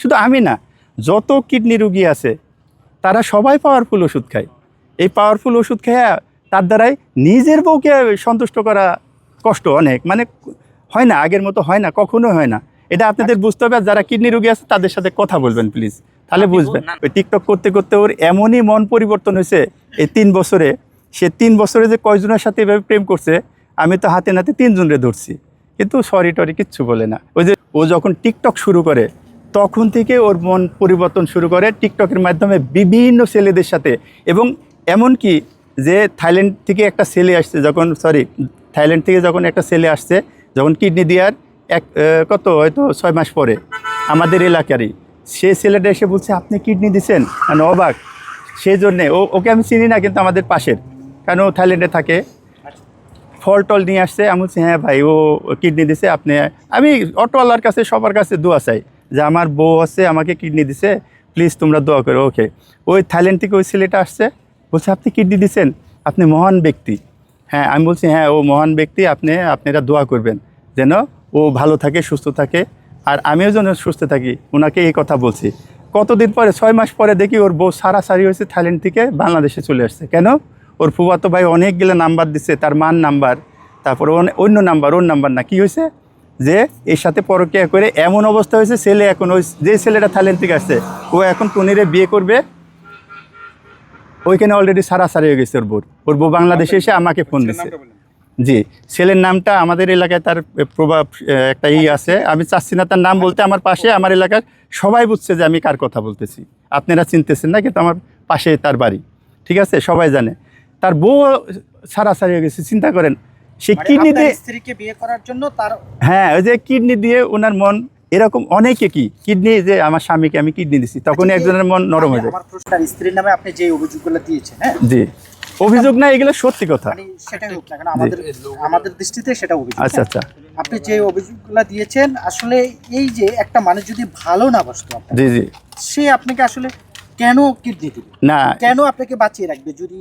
শুধু আমি না যত কিডনি রুগী আছে তারা সবাই পাওয়ারফুল ওষুধ খায়। এই পাওয়ারফুল ওষুধ খেয়ে তার দ্বারাই নিজের বউকে সন্তুষ্ট করা কষ্ট অনেক। মানে হয় না আগের মতো হয় না কখনো হয় না। এটা আপনাদের বুঝতে হবে যারা কিডনি রুগী আছে তাদের সাথে কথা বলবেন প্লিজ তাহলে বুঝবেন। ওই টিকটক করতে করতে ওর এমনই মন পরিবর্তন হয়েছে এই তিন বছরে। সে তিন বছরে যে কয়জনের সাথে এভাবে প্রেম করছে আমি তো হাতে নাতে তিনজনরে ধরছি। কিন্তু সরি টরি কিচ্ছু বলে না। ওই যে ও যখন টিকটক শুরু করে তখন থেকে ওর মন পরিবর্তন শুরু করে টিকটকের মাধ্যমে বিভিন্ন ছেলেদের সাথে। এবং এমনকি যে থাইল্যান্ড থেকে একটা ছেলে আসছে যখন সরি থাইল্যান্ড থেকে যখন একটা ছেলে আসছে, যখন কিডনি দেওয়ার এক কত, হয়তো ছয় মাস পরে আমাদের এলাকারই, সে ছেলেটা এসে বলছে, আপনি কিডনি দিচ্ছেন মানে অবাক। সেই জন্যে ও, ওকে আমি চিনি না, কিন্তু আমাদের পাশের, কারণ ও থাইল্যান্ডে থাকে। ফল টল নিয়ে আসছে, আমি বলছি হ্যাঁ ভাই, ও কিডনি দিছে, আপনি, আমি অটোওয়ালার কাছে, সবার কাছে দোয়া চাই। যে আমার বউ আছে, আমাকে কিডনি দিছে প্লিজ তোমরা দোয়া করো ওকে ওই থাইল্যান্ড থেকে ওই ছেলেটা আসছে, বলছে, আপনি কিডনি দিছেন? আপনি মহান ব্যক্তি। হ্যাঁ আমি বলছি হ্যাঁ ও মহান ব্যক্তি, আপনি, আপনারা দোয়া করবেন, যেন ও ভালো থাকে, সুস্থ থাকে। আর আমিও যেন সুস্থ থাকি, ওনাকে এই কথা বলছি। কতদিন পরে, ছয় মাস পরে দেখি ওর বউ সারা সারি হয়েছে থাইল্যান্ড থেকে বাংলাদেশে চলে আসছে। কেন? ওর ফুবাতো ভাই অনেকগুলো নাম্বার দিছে, তার মান নাম্বার, তারপর অনে- অন্য নাম্বার, ওর নাম্বার না, কি হয়েছে? যে এর সাথে পরকিয়া করে এমন অবস্থা হয়েছে ছেলে এখন ওই যে ছেলেটা থাইল্যান্ড থেকে আসছে ও এখন টুনিরে বিয়ে করবে। ওইখানে অলরেডি সারাসারি হয়ে গেছে ওর বউ। ওর বউ বাংলাদেশে এসে আমাকে ফোন দিচ্ছে জি ছেলের নামটা আমাদের এলাকায় তার প্রভাব একটা ই আছে। আমি চাচ্ছি না তার নাম বলতে আমার পাশে আমার এলাকার সবাই বুঝছে যে আমি কার কথা বলতেছি। আপনারা চিনতেছেন না কিন্তু আমার পাশে তার বাড়ি। ঠিক আছে? সবাই জানে। তার বউ সারাসারি হয়ে গেছে চিন্তা করেন সে মানে কিডনি দিয়ে স্ত্রীকে বিয়ে করার জন্য তার হ্যাঁ ওই যে কিডনি দিয়ে ওনার মন এরকম অনেকে কি? কিডনি যে আমার স্বামীকে আমি কিডনি দিছি তখনই আচ্ছা, একজনের মন নরম হয়ে যায়। আমার প্রশ্ন স্ত্রীর নামে আপনি যে অভিযোগগুলো দিয়েছেন হ্যাঁ? জি। অভিযোগ না এগুলো সত্যি কথা। মানে সেটাই হোক না আমাদের আমাদের দৃষ্টিতে সেটা অভিযোগ আচ্ছা হ্যাঁ? আচ্ছা আপনি যে অভিযোগগুলো দিয়েছেন আসলে এই যে একটা মানুষ যদি ভালো না বসতো জি জি। সে আপনাকে আসলে কেন কিডনি দিবে? না। কেন আপনাকে বাঁচিয়ে রাখবে যদি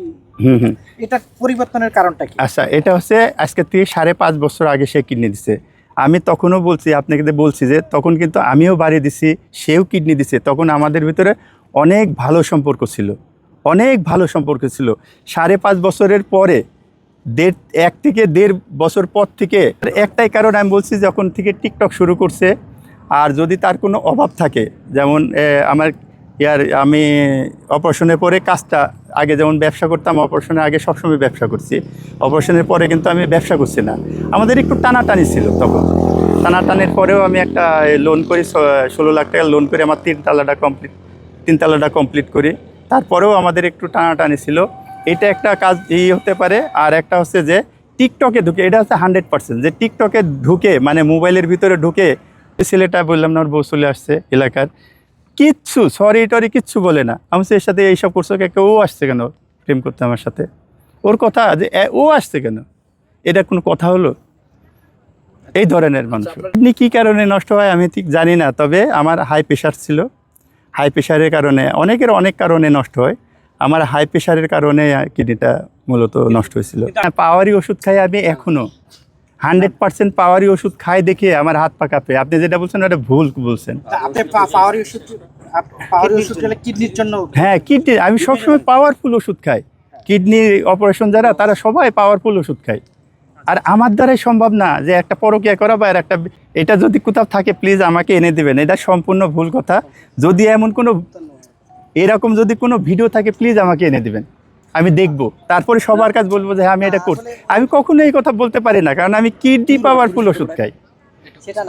এটা পরিবর্তনের কারণটা কি? আচ্ছা এটা হচ্ছে আজকে থেকে সাড়ে পাঁচ বছর আগে সে কিডনি দিছে। আমি তখনও বলছি আপনাকে বলছি যে তখন কিন্তু আমিও বাড়ি দিছি সেও কিডনি দিছে। তখন আমাদের ভিতরে অনেক ভালো সম্পর্ক ছিল। অনেক ভালো সম্পর্ক ছিল। সাড়ে পাঁচ বছরের পরে দেড় এক থেকে দেড় বছর পর থেকে একটাই কারণ আমি বলছি যখন থেকে টিকটক শুরু করছে আর যদি তার কোনো অভাব থাকে যেমন আমার ইয়ার আমি অপারেশনের পরে কাজটা, আগে যেমন ব্যবসা করতাম অপারেশনের আগে সবসময় ব্যবসা করছি। অপারেশনের পরে কিন্তু আমি ব্যবসা করছি না। আমাদের একটু টানাটানি ছিল তখন। টানাটানির পরেও আমি একটা লোন করি ষোলো লাখ টাকা লোন করে আমার তিনতলাটা কমপ্লিট তিনতলাটা কমপ্লিট করি। তারপরেও আমাদের একটু টানাটানি ছিল। এটা একটা কাজ এই হতে পারে, আর একটা হচ্ছে যে টিকটকে ঢুকে, এটা হচ্ছে হান্ড্রেড পার্সেন্ট। যে টিকটকে ঢুকে মানে মোবাইলের ভিতরে ঢুকে, ছেলেটা বললাম না ওর বউ চলে আসছে এলাকার। কিচ্ছু সরি টরি কিচ্ছু বলে না। আমি এর সাথে এইসব করছ কে ও আসছে কেন প্রেম করতে আমার সাথে? ওর কথা যে ও আসছে কেন? এটা কোনো কথা হলো? এই ধরনের মানুষ। কিডনি কী কারণে নষ্ট হয় আমি ঠিক জানি না তবে আমার হাই প্রেশার ছিল। হাই প্রেশারের কারণে অনেকের অনেক কারণে নষ্ট হয়। আমার হাই প্রেশারের কারণে কিডনিটা মূলত নষ্ট হয়েছিল। পাওয়ারি ওষুধ খাই আমি এখনও হান্ড্রেড পার্সেন্ট পাওয়ারি ওষুধ খায় দেখে আমার হাত পা কাঁপে। আপনি যেটা বলছেন ওটা ভুল বলছেন। আপনি পাওয়ারি ওষুধ পাওয়ারি ওষুধ খেলে কিডনির জন্য হ্যাঁ কিডনি আমি সবসময় পাওয়ারফুল ওষুধ খাই। কিডনি অপারেশন যারা তারা সবাই পাওয়ারফুল ওষুধ খায়। আর আমার দ্বারাই সম্ভব না যে একটা পরকিয়া করা বা আর একটা এটা যদি কোথাও থাকে প্লিজ আমাকে এনে দেবেন। এটা সম্পূর্ণ ভুল কথা। যদি এমন কোনো এরকম যদি কোনো ভিডিও থাকে প্লিজ আমাকে এনে দেবেন। আমি দেখব। তারপরে সবার কাছে বলব যে হ্যাঁ আমি এটা করছি। আমি কখনো এই কথা বলতে পারি না কারণ আমি কিডনি পাওয়ারফুল ওষুধ খাই।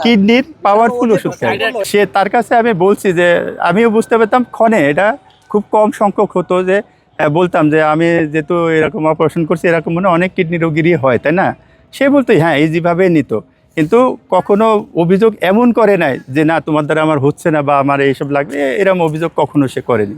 কিডনির পাওয়ারফুল ওষুধ খাই। সে তার কাছে আমি বলছি যে আমিও বুঝতে পারতাম ক্ষণে এটা খুব কম সংখ্যক হতো যে বলতাম যে আমি যেহেতু এরকম অপারেশন করছি এরকম মনে অনেক কিডনি রোগীরই হয় তাই না? সে বলতো হ্যাঁ এই ইজিভাবে নিত। কিন্তু কখনো অভিযোগ এমন করে নাই যে না তোমার দ্বারা আমার হচ্ছে না বা আমার এইসব লাগবে। এরকম অভিযোগ কখনো সে করেনি।